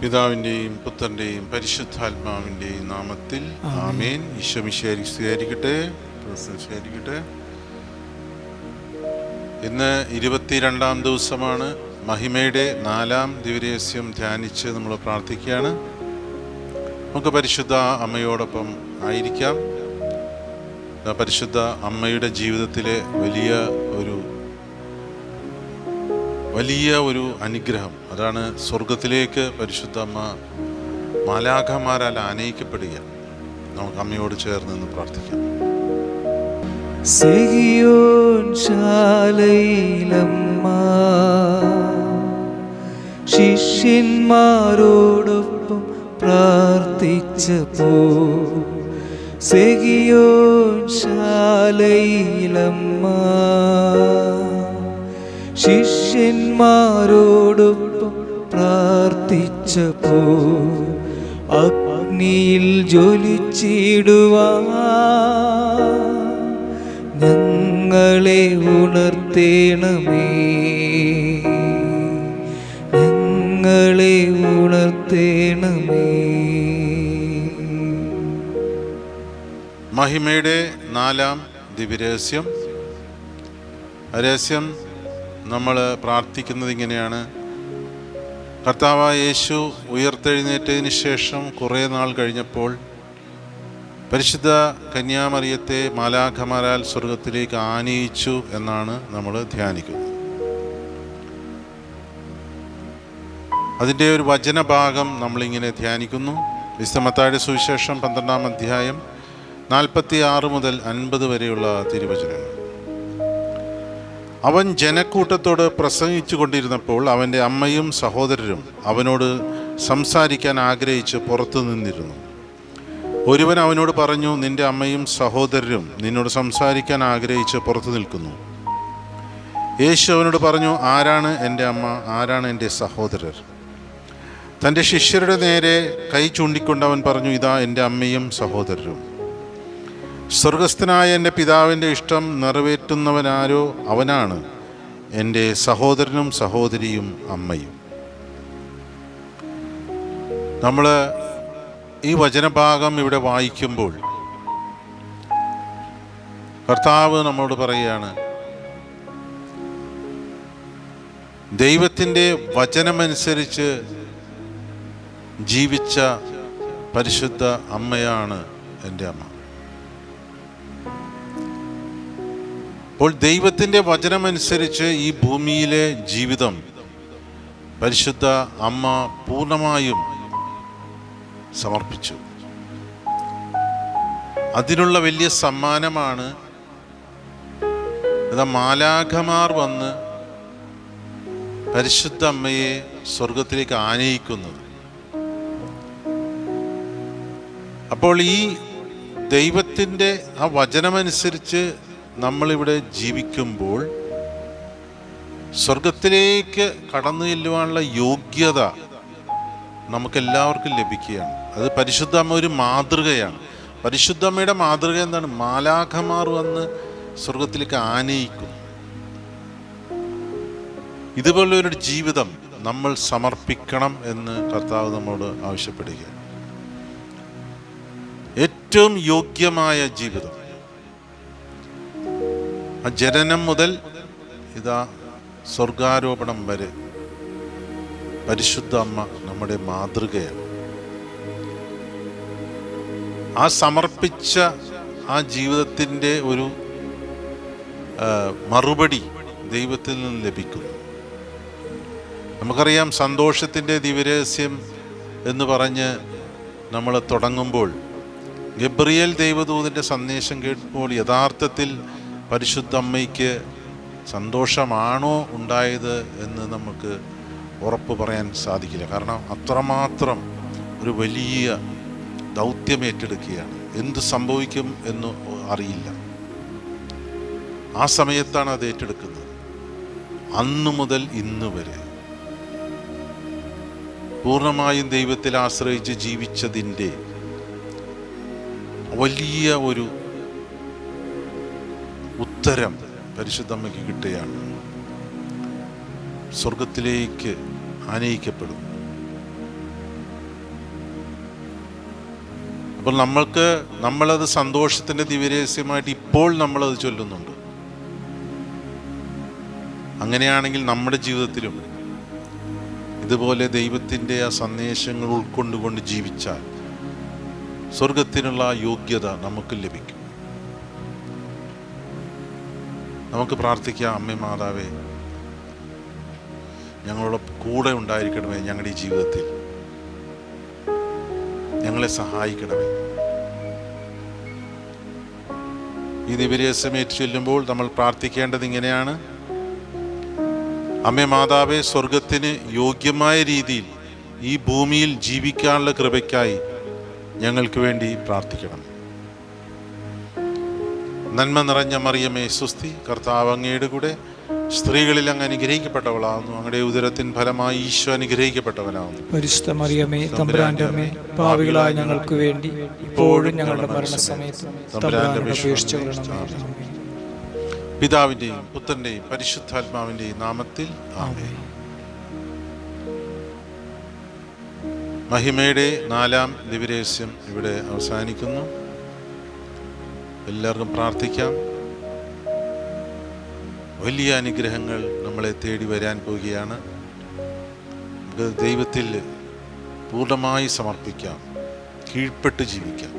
പിതാവിന്റെയും പുത്രന്റെയും പരിശുദ്ധാത്മാവിന്റെയും നാമത്തിൽ ആമേൻ. ഈശ്വമിശേരി സ്വീകരിക്കട്ടെ സ്വീകരിക്കട്ടെ ഇന്ന് ഇരുപത്തിരണ്ടാം ദിവസമാണ് മഹിമയുടെ നാലാം ദിവരഹസ്യം ധ്യാനിച്ച് നമ്മൾ പ്രാർത്ഥിക്കുകയാണ്. നമുക്ക് പരിശുദ്ധ അമ്മയോടൊപ്പം ആയിരിക്കാം. പരിശുദ്ധ അമ്മയുടെ ജീവിതത്തിലെ വലിയ ഒരു വലിയ ഒരു അനുഗ്രഹം. അതാണ് സ്വർഗത്തിലേക്ക് പരിശുദ്ധ അമ്മ മാലാഖമാരാൽ ആനയിക്കപ്പെടുക നമുക്ക് അമ്മയോട് ചേർന്ന് നിന്ന് പ്രാർത്ഥിക്കാം. ശിഷ്യന്മാരോടൊപ്പം പ്രാർത്ഥിച്ചപ്പോ സെഹിയോൻ ശാലയിലമ്മ ശിഷ്യന്മാരോടൊപ്പം പ്രാർത്ഥിച്ചപ്പോ അഗ്നിയിൽ ജ്വലിച്ചിടുവാ ഞങ്ങളെ ഉണർത്തേണമേ. ഞങ്ങളെ ഉണർത്തേണമേ. മഹിമയുടെ നാലാം ദിവ്യരഹസ്യം. രഹസ്യം നമ്മൾ പ്രാർത്ഥിക്കുന്നത് ഇങ്ങനെയാണ്. കർത്താവ് യേശു ഉയർത്തെഴുന്നേറ്റതിന് ശേഷം കുറേ നാൾ കഴിഞ്ഞപ്പോൾ പരിശുദ്ധ കന്യാമറിയത്തെ മാലാഖമാരാൽ സ്വർഗത്തിലേക്ക് ആനയിച്ചു എന്നാണ് നമ്മൾ ധ്യാനിക്കുന്നത്. അതിന്റെ ഒരു വചനഭാഗം നമ്മളിങ്ങനെ ധ്യാനിക്കുന്നു. വിസ്തമത്തായുടെ സുവിശേഷം പന്ത്രണ്ടാം അധ്യായം നാൽപ്പത്തി ആറ് മുതൽ അൻപത് വരെയുള്ള തിരുവചനങ്ങൾ. അവൻ ജനക്കൂട്ടത്തോട് പ്രസംഗിച്ചു കൊണ്ടിരുന്നപ്പോൾ അവന്റെ അമ്മയും സഹോദരരും അവനോട് സംസാരിക്കാൻ ആഗ്രഹിച്ച് പുറത്തു നിന്നിരുന്നു. ഒരുവൻ അവനോട് പറഞ്ഞു നിന്റെ അമ്മയും സഹോദരരും നിന്നോട് സംസാരിക്കാൻ ആഗ്രഹിച്ച് പുറത്തു നിൽക്കുന്നു. യേശു അവനോട് പറഞ്ഞു ആരാണ് എന്റെ അമ്മ? ആരാണ് എന്റെ സഹോദരർ? തന്റെ ശിഷ്യരുടെ നേരെ കൈ ചൂണ്ടിക്കൊണ്ട് അവൻ പറഞ്ഞു ഇതാ എന്റെ അമ്മയും സഹോദരരും. സ്വർഗസ്ഥനായ എന്റെ പിതാവിന്റെ ഇഷ്ടം നിറവേറ്റുന്നവനാരോ അവനാണ് എന്റെ സഹോദരനും സഹോദരിയും അമ്മയും. നമ്മൾ ഈ വചനഭാഗം ഇവിടെ വായിക്കുമ്പോൾ കർത്താവ് നമ്മളോട് പറയുകയാണ് ദൈവത്തിന്റെ വചനമനുസരിച്ച് ജീവിച്ച പരിശുദ്ധ അമ്മയാണ് എന്റെ അമ്മ. അപ്പോൾ ദൈവത്തിന്റെ വചനമനുസരിച്ച് ഈ ഭൂമിയിലെ ജീവിതം പരിശുദ്ധ അമ്മ പൂർണമായും സമർപ്പിച്ചു. അതിനുള്ള വലിയ സമ്മാനമാണ് ഇതാ മാലാഖമാർ വന്ന് പരിശുദ്ധ അമ്മയെ സ്വർഗത്തിലേക്ക് ആനയിക്കുന്നത്. അപ്പോൾ ഈ ദൈവത്തിന്റെ ആ വചനമനുസരിച്ച് നമ്മളിവിടെ ജീവിക്കുമ്പോൾ സ്വർഗത്തിലേക്ക് കടന്നു ചെല്ലുവാനുള്ള യോഗ്യത നമുക്കെല്ലാവർക്കും ലഭിക്കുകയാണ്. അത് പരിശുദ്ധ അമ്മ ഒരു മാതൃകയാണ്. പരിശുദ്ധ അമ്മയുടെ മാതൃക എന്താണ്? മാലാഖമാർ വന്ന് സ്വർഗത്തിലേക്ക് ആനയിക്കും ഇതുപോലൊരു ജീവിതം നമ്മൾ സമർപ്പിക്കണം എന്ന് കർത്താവ് നമ്മോട് ആവശ്യപ്പെടുകയാണ്. ഏറ്റവും യോഗ്യമായ ജീവിതം ആ ജനനം മുതൽ ഇതാ സ്വർഗാരോപണം വരെ പരിശുദ്ധ അമ്മ നമ്മുടെ മാതൃകയാണ്. ആ സമർപ്പിച്ച ആ ജീവിതത്തിന്റെ ഒരു മറുപടി ദൈവത്തിൽ നിന്ന് ലഭിക്കുന്നു. നമുക്കറിയാം സന്തോഷത്തിന്റെ ദിവ്യരഹസ്യം എന്ന് പറഞ്ഞ് നമ്മൾ തുടങ്ങുമ്പോൾ ഗബ്രിയൽ ദൈവദൂതിന്റെ സന്ദേശം കേട്ടപ്പോൾ യഥാർത്ഥത്തിൽ പരിശുദ്ധ അമ്മയ്ക്ക് സന്തോഷമാണോ ഉണ്ടായത് എന്ന് നമുക്ക് ഉറപ്പ് പറയാൻ സാധിക്കില്ല. കാരണം അത്രമാത്രം ഒരു വലിയ ദൗത്യം ഏറ്റെടുക്കുകയാണ്. എന്ത് സംഭവിക്കും എന്ന് അറിയില്ല. ആ സമയത്താണ് അത് ഏറ്റെടുക്കുന്നത്. അന്നു മുതൽ ഇന്ന് വരെ. പൂർണമായും ദൈവത്തിൽ ആശ്രയിച്ച് ജീവിച്ചതിന്റെ വലിയ ഒരു ഉത്തരം പരിശുദ്ധമ്മയ്ക്ക് കിട്ടുകയാണ്. സ്വർഗത്തിലേക്ക് ആനയിക്കപ്പെടുന്നു. അപ്പോൾ നമ്മൾക്ക് നമ്മളത് സന്തോഷത്തിന്റെ ദിവ്യരഹസ്യമായിട്ട് ഇപ്പോൾ നമ്മളത് ചൊല്ലുന്നുണ്ട്. അങ്ങനെയാണെങ്കിൽ നമ്മുടെ ജീവിതത്തിലും ഇതുപോലെ ദൈവത്തിന്റെ ആ സന്ദേശങ്ങൾ ഉൾക്കൊണ്ടുകൊണ്ട് ജീവിച്ചാൽ സ്വർഗത്തിനുള്ള യോഗ്യത നമുക്ക് ലഭിക്കും. നമുക്ക് പ്രാർത്ഥിക്കാം അമ്മേ മാതാവേ. ഞങ്ങളുടെ കൂടെ ഉണ്ടായിരിക്കണമേ ഞങ്ങളുടെ ഈ ജീവിതത്തിൽ. ഞങ്ങളെ സഹായിക്കണമേ. ഈ ദിവരസമേറ്റ് ചൊല്ലുമ്പോൾ നമ്മൾ പ്രാർത്ഥിക്കേണ്ടത് ഇങ്ങനെയാണ്. അമ്മേ മാതാവേ സ്വർഗത്തിന് യോഗ്യമായ രീതിയിൽ ഈ ഭൂമിയിൽ ജീവിക്കാനുള്ള കൃപയ്ക്കായി ഞങ്ങൾക്ക് വേണ്ടി പ്രാർത്ഥിക്കണം. നന്മ നിറഞ്ഞ മറിയമേ സുസ്തി കർത്താവ് അങ്ങയുടെ കൂടെ സ്ത്രീകളിൽ അങ്ങ് അനുഗ്രഹിക്കപ്പെട്ടവളാകുന്നു അങ്ങയുടെ ഉദരത്തിൻ ഫലമായി ഈശോ അനുഗ്രഹിക്കപ്പെട്ടവനാകുന്നു പരിശുദ്ധ മറിയമേ തമ്പുരാന്റെ അമ്മേ പാവികളായ ഞങ്ങൾക്ക് വേണ്ടി ഇപ്പോഴും ഞങ്ങളുടെ മരണസമയത്ത് ആമേൻ. പിതാവിന്റെയും പുത്രന്റെയും പരിശുദ്ധാത്മാവിന്റെയും നാമത്തിൽ ആമേ മഹിമയുടെ നാലാം ദിവരഹസ്യം ഇവിടെ അവസാനിക്കുന്നു. എല്ലാവർക്കും പ്രാർത്ഥിക്കാം. വലിയ അനുഗ്രഹങ്ങൾ നമ്മളെ തേടി വരാൻ പോവുകയാണ്. നമുക്ക് ദൈവത്തിൽ പൂർണമായി സമർപ്പിക്കാം. കീഴ്പ്പെട്ട് ജീവിക്കാം.